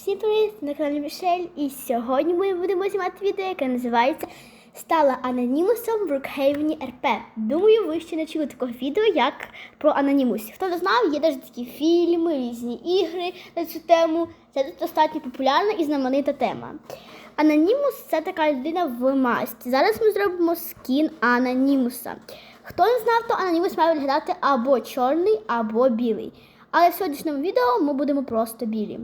Всім привіт! На каналі Мішель. І сьогодні ми будемо знімати відео, яке називається Стала анонімусом в Брукхейвені РП. Думаю, ви ще не чули такого відео, як про анонімусів. Хто не знав, є навіть такі фільми, різні ігри на цю тему. Це достатньо популярна і знаменита тема. Анонімус це така людина в масці. Зараз ми зробимо скін анонімуса. Хто не знав, то анонімус має виглядати або чорний, або білий. Але в сьогоднішньому відео ми будемо просто білі.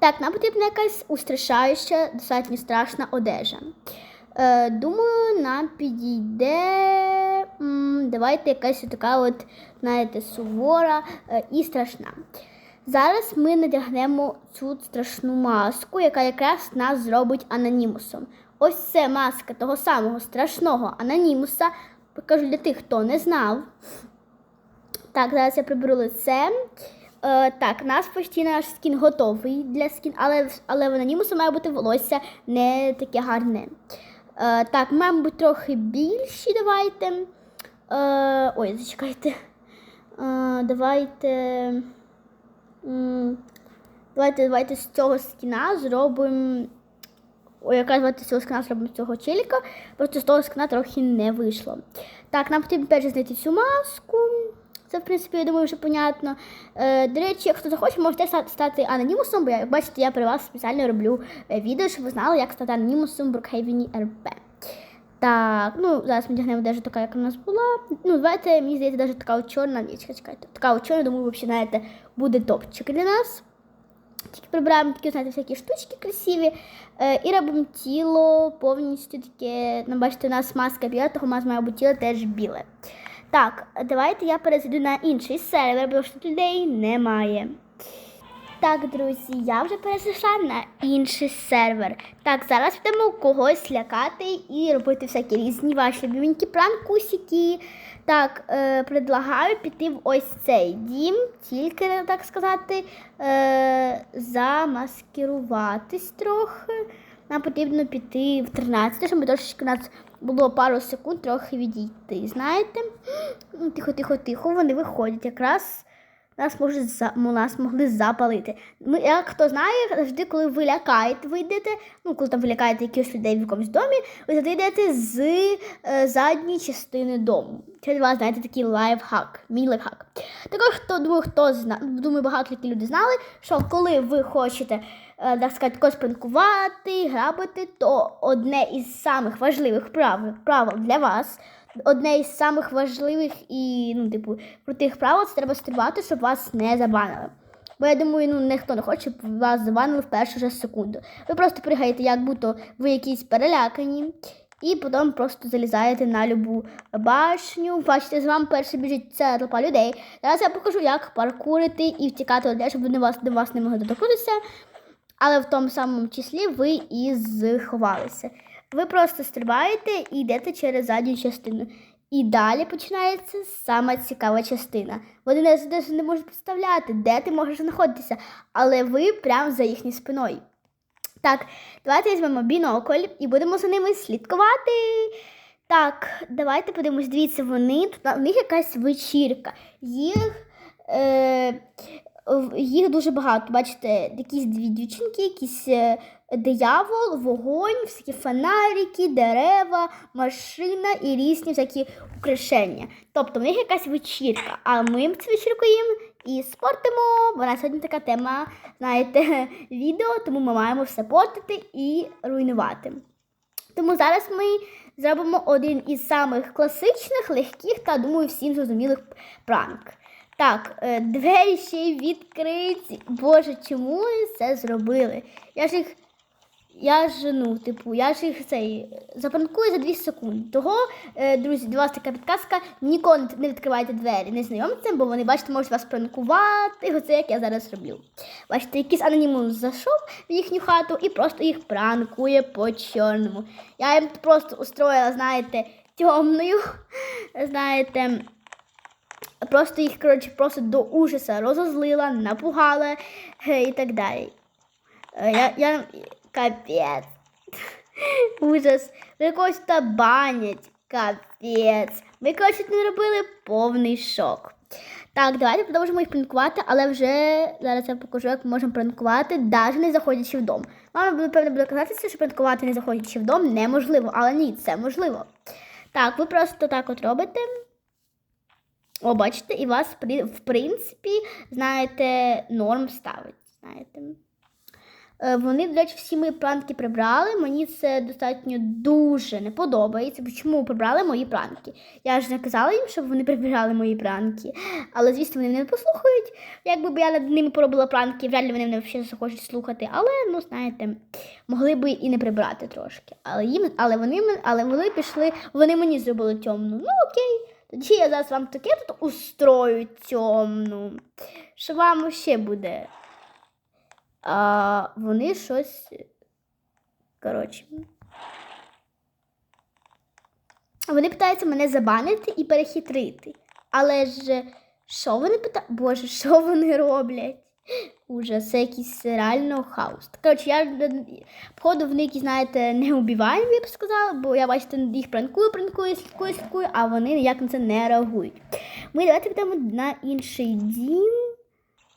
Так, нам потрібна якась устрашаюча, достатньо страшна одежа. Е, думаю, нам підійде. м, давайте якась така от, знаєте, сувора е, і страшна. Зараз ми надягнемо цю страшну маску, яка якраз нас зробить анонімусом. Ось це маска того самого страшного анонімуса. Покажу для тих, хто не знав. Так, зараз я приберу лице. Е, так, нас почти наш скін готовий для скін, але, але в анонімусу має бути волосся не таке гарне. Е, так, маємо бути трохи більші, давайте. Е, ой, зачекайте. Е, давайте. Давайте, давайте з цього скіна зробимо. Ой, яка давайте з цього скіна зробимо цього челіка. Просто з того скіна трохи не вийшло. Так, нам потрібно перше знайти цю маску. Це, в принципі, я думаю, вже понятно. Е, до речі, якщо захоче, можете стати анонімусом, бо як бачите, я при вас спеціально роблю е, відео, щоб ви знали, як стати анонімусом в Брукхейвені РП. Так, ну зараз ми дягнемо даже така, як у нас була. Ну, давайте, мені здається, навіть така чорна нічка, чекайте. Така от чорна, думаю, взагалі, знаєте, буде топчик для нас. Тільки прибираємо такі, знаєте, всякі штучки красиві. Е, і робимо тіло повністю таке. Ну, бачите, у нас маска біла, того у нас має бути тіло теж біле. Так, давайте я перейду на інший сервер, бо що людей немає. Так, друзі, я вже перейшла на інший сервер. Так, зараз будемо когось лякати і робити всякі різні ваші любименькі пранкусики. Так, е, предлагаю піти в ось цей дім, тільки так сказати, е, замаскируватись трохи. Нам потрібно піти в 13, щоб ми трошечки нас було пару секунд трохи відійти. Знаєте? Ну, Тихо, тихо, тихо, вони виходять. Якраз нас можуть за ну, нас могли запалити. Ми, як хто знає, завжди, коли ви лякаєте, ви йдете, ну коли там ви лякаєте якихось людей в якомусь домі, ви завжди йдете з е, задньої частини дому. Це для вас, знаєте, такий лайфхак, мій лайфхак. Також хто думаю, хто зна, думаю, багато які люди знали, що коли ви хочете, е, так сказати, когось грабити, то одне із самих важливих правил, правил для вас. Одне із самих важливих і, ну, типу, крутих правил це треба стрибати, щоб вас не забанили. Бо я думаю, ну ніхто не хоче, щоб вас забанили в першу же секунду. Ви просто пригаєте, як будто ви якісь перелякані, і потім просто залізаєте на любу башню. Бачите, з вами перше біжить ця толпа людей. Зараз я покажу, як паркурити і втікати людей, щоб вони вас, до вас не могли доторкнутися. Але в тому самому числі ви і заховалися. Ви просто стрибаєте і йдете через задню частину. І далі починається сама цікава частина. Вони не, не, не можуть представляти, де ти можеш знаходитися, але ви прямо за їхньою спиною. Так, давайте візьмемо бінокль і будемо за ними слідкувати. Так, давайте подивимось, дивіться, вони тут у них якась вечірка. Їх, е, їх дуже багато. Бачите, якісь дві дівчинки, якісь е, диявол, вогонь, всякі фонарики, дерева, машина і різні всякі украшення. Тобто в них якась вечірка, а ми цю вечірку їм і спортимо. У сьогодні така тема, знаєте, відео, тому ми маємо все портити і руйнувати. Тому зараз ми зробимо один із самих класичних, легких та, думаю, всім зрозумілих пранк. Так, е, двері ще й відкриті. Боже, чому це зробили? Я ж їх. Я ж, ну, типу, я ж їх цей запранкую за 2 секунди. Того, е, друзі, до вас така підказка: ніколи не відкривайте двері незнайомцям, бо вони, бачите, можуть вас пранкувати. Оце як я зараз роблю. Бачите, якийсь анонімус зайшов в їхню хату і просто їх пранкує по чорному. Я їм просто устроїла, знаєте, темною, знаєте. Просто їх, коротше, просто до ужаса розозлила, напугала е, і так далі. Е, Я, я капець. Ужас. Ви когось та банять. Капець. Ми, коротше, не робили повний шок. Так, давайте продовжимо їх пранкувати, але вже зараз я покажу, як ми можемо пранкувати, навіть не заходячи в дом. Мама буде, буде казатися, що пранкувати не заходячи в дом неможливо, але ні, це можливо. Так, ви просто так от робите. О, бачите, і вас, в принципі, знаєте, норм ставить. Знаєте. Е, Вони, до речі, всі мої пранки прибрали. Мені це достатньо дуже не подобається. Чому прибрали мої пранки? Я ж не казала їм, щоб вони прибирали мої пранки. Але, звісно, вони не послухають. Якби б я над ними поробила пранки, вряд ли вони мене взагалі захочуть слухати. Але, ну, знаєте, могли би і не прибрати трошки. Але їм, але вони але вони пішли, вони мені зробили темну. Ну окей. Тоді я зараз вам таке тут устрою темну. Що вам ще буде? А вони щось. Коротше. Вони питаються мене забанити і перехитрити. Але ж що вони питають? Боже, що вони роблять? Ужас, це якийсь реально хаос. Коротше, я походу вони якісь, знаєте, не убиваємо, я б сказала, бо я бачите, їх пранкую, пранкую, слідкую, слідкую, а вони ніяк на це не реагують. Ми давайте підемо на інший дім.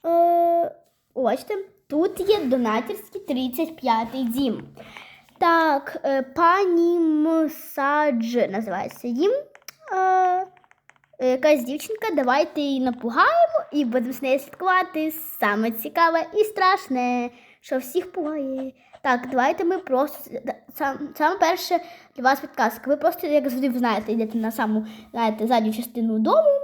Е, бачите, тут є донатерський 35-й дім. Так, е, пані Мсадж називається дім. Е, якась дівчинка, давайте її напугаємо і будемо з нею слідкувати. Саме цікаве і страшне, що всіх пугає. Так, давайте ми просто сам, саме перше для вас підказка. Ви просто, як завжди, знаєте, йдете на саму знаєте, задню частину дому.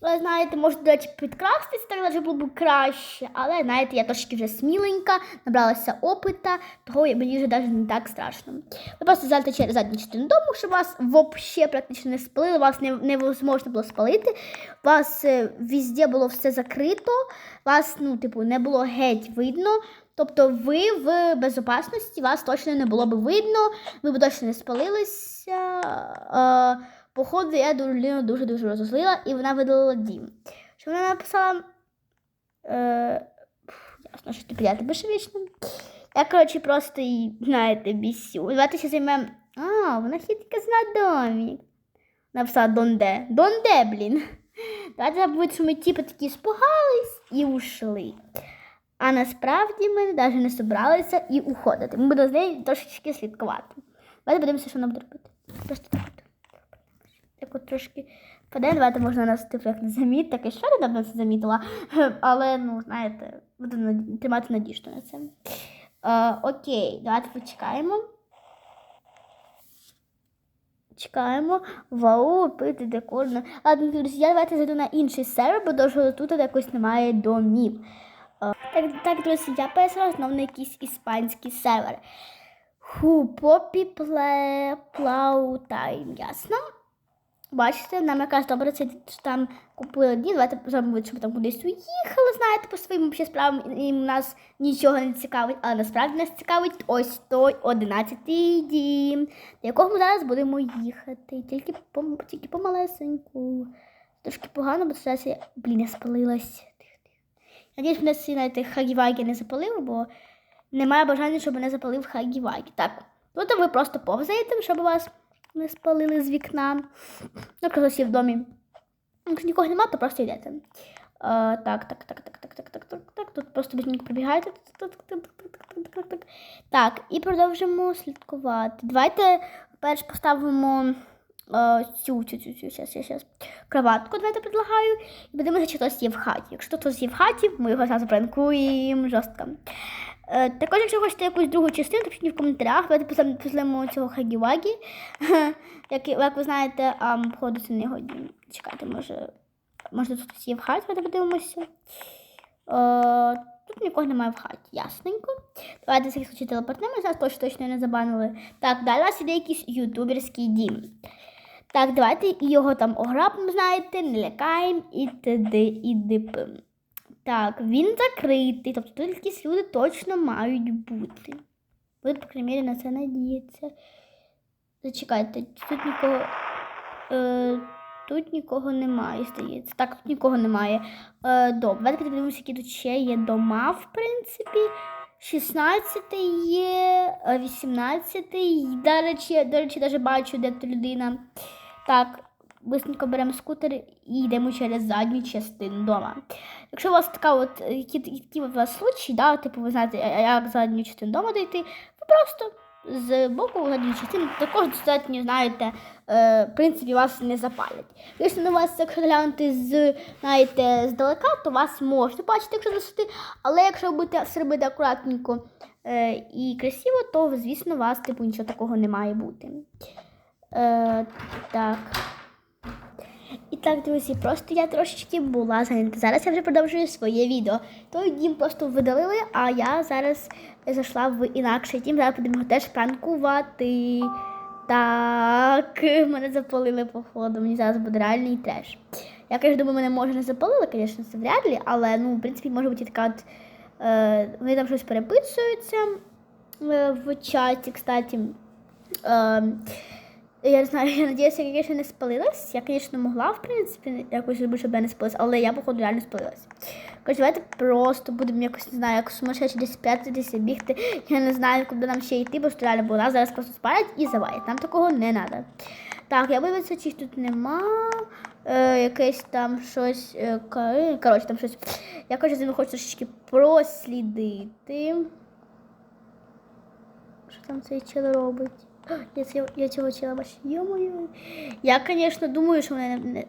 Ви знаєте, можете, до речі, підкрастися, так навіть було б краще. Але, знаєте, я трошки вже сміленька, набралася опита, того мені вже навіть не так страшно. Ви просто зайдете через задню частину дому, щоб вас взагалі практично не спалили, вас не, невозможно було спалити. Вас е, везде було все закрито, вас, ну, типу, не було геть видно. Тобто ви в безопасності, вас точно не було б видно, ви б точно не спалилися. Е, Походу, я Людину дуже-дуже розозлила, і вона видалила дім. Що вона написала? Е, ясно, що ти підняти безвічно. Я, коротше, просто її, знаєте, бісю. Давайте ще займемо. А, вона хитка зна домик. Написала Донде. Донде, блін. Давайте забудемо, що ми типу такі спугались і ушли. А насправді ми навіть не собралися і уходити. Ми будемо з нею трошечки слідкувати. Давайте подивимося, що вона буде робити. Просто так. Так от трошки паде, давайте можна нас типу як не заміт, таке що недавно це замітила. Але, ну, знаєте, буду тримати надіжду на це. Е, окей, давайте почекаємо. Чекаємо. Вау, пити декорно. Ладно, друзі, я давайте зайду на інший сервер, бо що тут якось немає домів. Так, так, друзі, я перейшла знову на якийсь іспанський сервер. Ху, попі пле плаутайм, ясно? Бачите, нам якраз добре це що там купили дні. Давайте зробимо, щоб там кудись уїхали, знаєте, по своїм справам, і нас нічого не цікавить. Але насправді нас цікавить ось той одинадцятий дім, до якого ми зараз будемо їхати. Тільки по тільки помалесеньку. Трошки погано, бо зараз я, блін, я спалилась. Надіюсь, мене ці, знаєте, Хагівагі не запалив, бо немає бажання, щоб мене запалив Хагівагі. Так, тут ви просто повзаєте, щоб у вас не спалили з вікна. Якщо хтось є в домі. Якщо нікого немає, то просто йдете. Е, так, так, так, так, так, так, так, так, так. Тут просто бідненько прибігаєте. Так, і продовжимо слідкувати. Давайте перш поставимо е, цю, цю, цю, цю, щас, щас. кроватку, давайте предлагаю. І подивимося, чи хтось є в хаті. Якщо хтось є в хаті, ми його зараз пранкуємо жорстко. Е, також, якщо хочете якусь другу частину, то пишіть в коментарях. Давайте позлимо цього Хагівагі. Як, як ви знаєте, а, це не годні. Чекайте, може, може тут є в хаті, давайте подивимося. Е, тут нікого немає в хаті, ясненько. Давайте всіх случаї телепортнемо, зараз точно точно не забанили. Так, далі у нас іде якийсь ютуберський дім. Так, давайте його там ограбимо, знаєте, не лякаємо і т.д. і д.п. Так, він закритий, тобто тут якісь люди точно мають бути. Ви, по крайній мірі, на це надіється. Зачекайте, тут нікого. Е, тут нікого немає, здається. Так, тут нікого немає. Е, добре, давайте подивимося, які тут ще є дома, в принципі. 16 є, 18 До речі, до речі, навіть бачу, де тут людина. Так, быстренько беремо скутер і йдемо через задню частину дома. Якщо у вас така от, які, які у вас случаї, да, типу, ви знаєте, як задню частину дома дійти, ви просто з боку задньої частини також достатньо, знаєте, е, в принципі, вас не запалять. Якщо на вас, якщо глянути з, знаєте, здалека, то вас можна бачити, якщо засвіти, але якщо ви будете все робити акуратненько е, і красиво, то, звісно, у вас, типу, нічого такого не має бути. Е, так. Так, друзі, просто я трошечки була зайнята. Зараз я вже продовжую своє відео. Той дім просто видалили, а я зараз зайшла в інакший дім. Зараз будемо теж пранкувати. Так, мене запалили походу. Мені зараз буде реальний треш. Я, конечно, думаю, мене може не запалили, звісно, це вряд ли, але ну, в принципі, може бути така от. Е, вони там щось переписуються е, в чаті, кстати. Е, я не знаю, я надіюся, я ще не спалилась. Я, звісно, могла, в принципі, якось зробити, щоб я не спалилась, але я, походу, реально спалилась. Короче, давайте просто будемо якось, не знаю, як сумасшедші десь п'яти, десь бігти. Я не знаю, куди нам ще йти, бо що реально, нас зараз просто спалять і завалять. Нам такого не треба. Так, я вивезу, чи тут нема. Е, якесь там щось. Е, коротше, там щось. Я коротше, з ними хочу трошечки прослідити. Що там цей чел робить? Я, я цього чела бачу. Я, звісно, думаю, що мене не.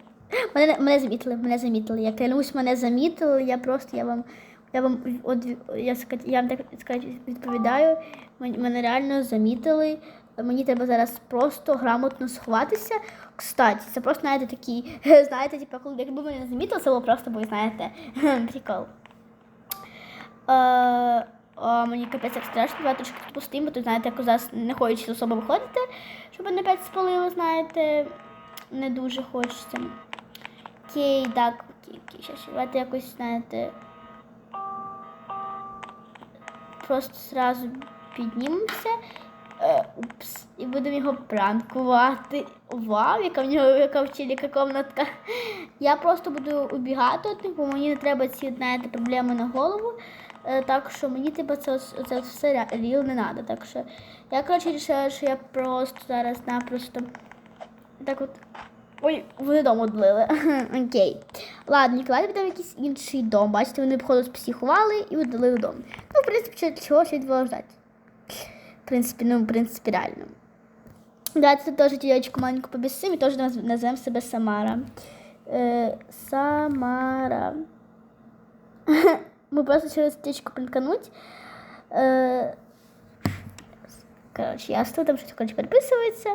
Мене, мене замітили. Я клянусь, мене замітили. Я просто я вам. Я вам от, я, я вам так сказати, відповідаю. Мене реально замітили. Мені треба зараз просто грамотно сховатися. Кстати, це просто, знаєте, такий, знаєте, типу, коли якби мене не замітили, це було просто, бо, знаєте, прикол. Е, а мені капець як страшно, давайте трошки тут пустимо, то знаєте, як зараз не хочеться особо виходити, щоб мене опять спалило, знаєте, не дуже хочеться. Окей, так, окей, окей, щас, давайте якось, знаєте, просто сразу піднімемося. Е, упс, і будемо його пранкувати. Вау, яка в нього яка в челіка комнатка. Я просто буду убігати бо мені не треба ці знаєте, проблеми на голову. Е, так що мені типу, це, це все ріл не треба. Так що я коротше вирішила, що я просто зараз напросто так от. Ой, вони дом одлили. Окей. Ладно, давайте підемо в якийсь інший дом. Бачите, вони походу психували і удалили дом. Ну, в принципі, чого- ще було ждати. В принципі, ну, в принципі, реально. Давайте теж дівчинку маленьку побісимо і теж наз- назвемо себе Самара. Е, Самара. Ми просто через птичку пранкануть. Е, коротше, ясно, там щось коротше, переписується.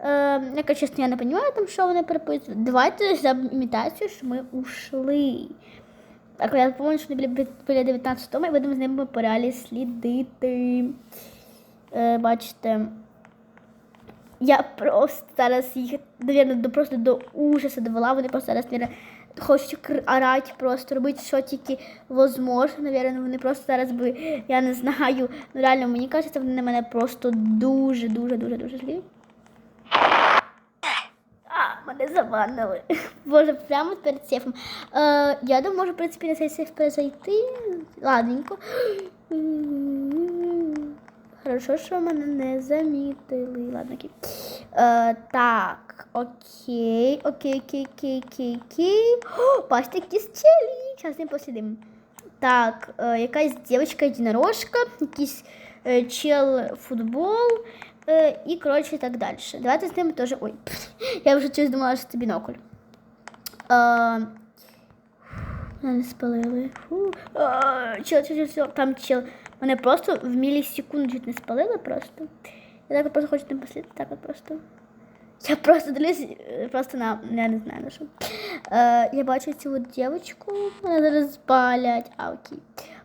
Е, яка, чесно, я не розумію, там, що вони переписують. Давайте за імітацію, що ми ушли. Так, я пам'ятаю, що вони біля, біля 19 тому і будемо з ними по реалі слідити. Е, бачите. Я просто зараз їх, навірно, просто до ужасу довела. Вони просто зараз, навірно, хочуть орати, просто робити, що тільки возможно. Навірно, вони просто зараз би, я не знаю. Ну реально, мені кажеться, вони на мене просто дуже, дуже, злі. Мене забанили. Боже, прямо перед сейфом. Е, я думаю, можу, в принципі, на цей сейф перезайти. Ладненько. Хорошо, що мене не замітили. Ладно, окей. Е, так, окей, окей, окей, окей, окей, окей. О, бачите, якісь челі. Зараз не послідимо. Так, е, якась дівчинка єдинорожка, якийсь е, чел футбол е, і, коротше, так далі. Давайте з ними теж. Ой, я вже щось думала, що це бінокль. Е, Мене не спалили. Фу. Чел, чел, чел, чел. Там чел. Мене просто в мілісекунду чуть не спалили просто. Я так просто хочу не послідити, так от просто. Я просто дивлюсь, е, просто на, я не знаю на що. Е, я бачу цю от дівчинку, мене зараз спалять. А, окей.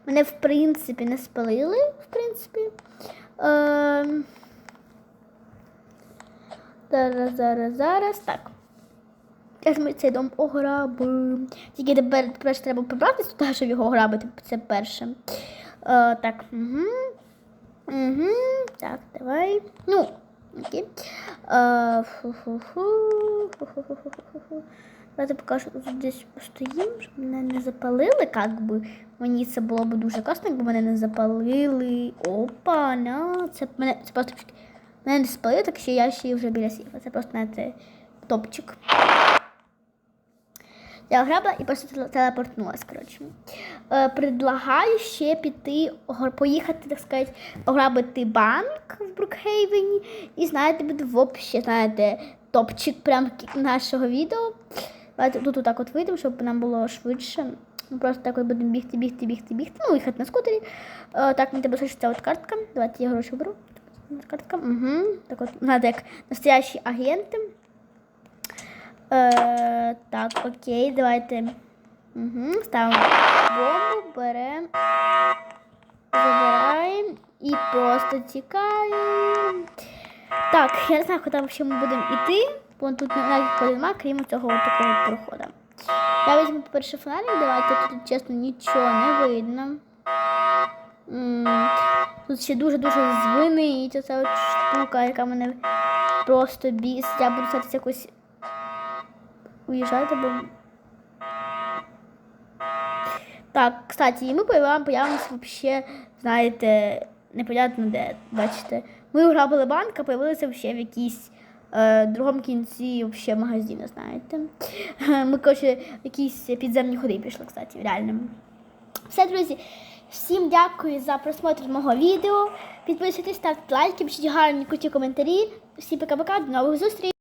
Мене, в принципі, не спалили, в принципі. Е, зараз, зараз, зараз. Так. Я ж ми цей дом ограбим. Тільки тепер, тепер треба побратися туди, щоб його ограбити. Це перше. Е, так. Угу. Угу. Так, давай. Ну, окей. Е, фу-фу-фу. Давайте покажу, тут десь постоїм, щоб мене не запалили, як би. Мені це було б дуже класно, якби мене не запалили. Опа, на. Це мене це просто мене не спалили, так що я ще вже біля сіфа. Це просто знаєте, топчик. Я ограбила і просто теле- телепортнулась, коротше. Е, предлагаю ще піти, поїхати, так сказати, ограбити банк в Брукхейвені. І знаєте, буде взагалі, знаєте, топчик прям нашого відео. Давайте тут отак от вийдемо, щоб нам було швидше. Ми просто так от будемо бігти, бігти, бігти, бігти. Ну, їхати на скутері. Е, так, мені тебе ця от картка. Давайте я гроші беру. Картка. Угу. Так от, надо як настоящі агенти. Е, так, окей, давайте. Угу. Ставимо бомбу, беремо, забираємо і просто тікаємо. Так, я не знаю, куди взагалі ми будемо йти, бо тут ніяких нема, крім цього такого проходу. Я візьму, по-перше, фонарик, давайте тут, чесно, нічого не видно. Тут ще дуже-дуже звинить оця от штука, яка мене просто бісить. Я буду зараз якось уїжджати, бо. Так, кстати, і ми появимося вообще, знаєте, непонятно де, бачите. Ми ограбили банк, а появилися ще в якійсь е, другому кінці вообще магазину, знаєте. Ми, коротше, в якісь підземні ходи пішли, кстати, реально. Все, друзі, всім дякую за просмотр мого відео. Підписуйтесь, ставте лайки, пишіть гарні круті коментарі. Всім пока-пока, до нових зустрічей!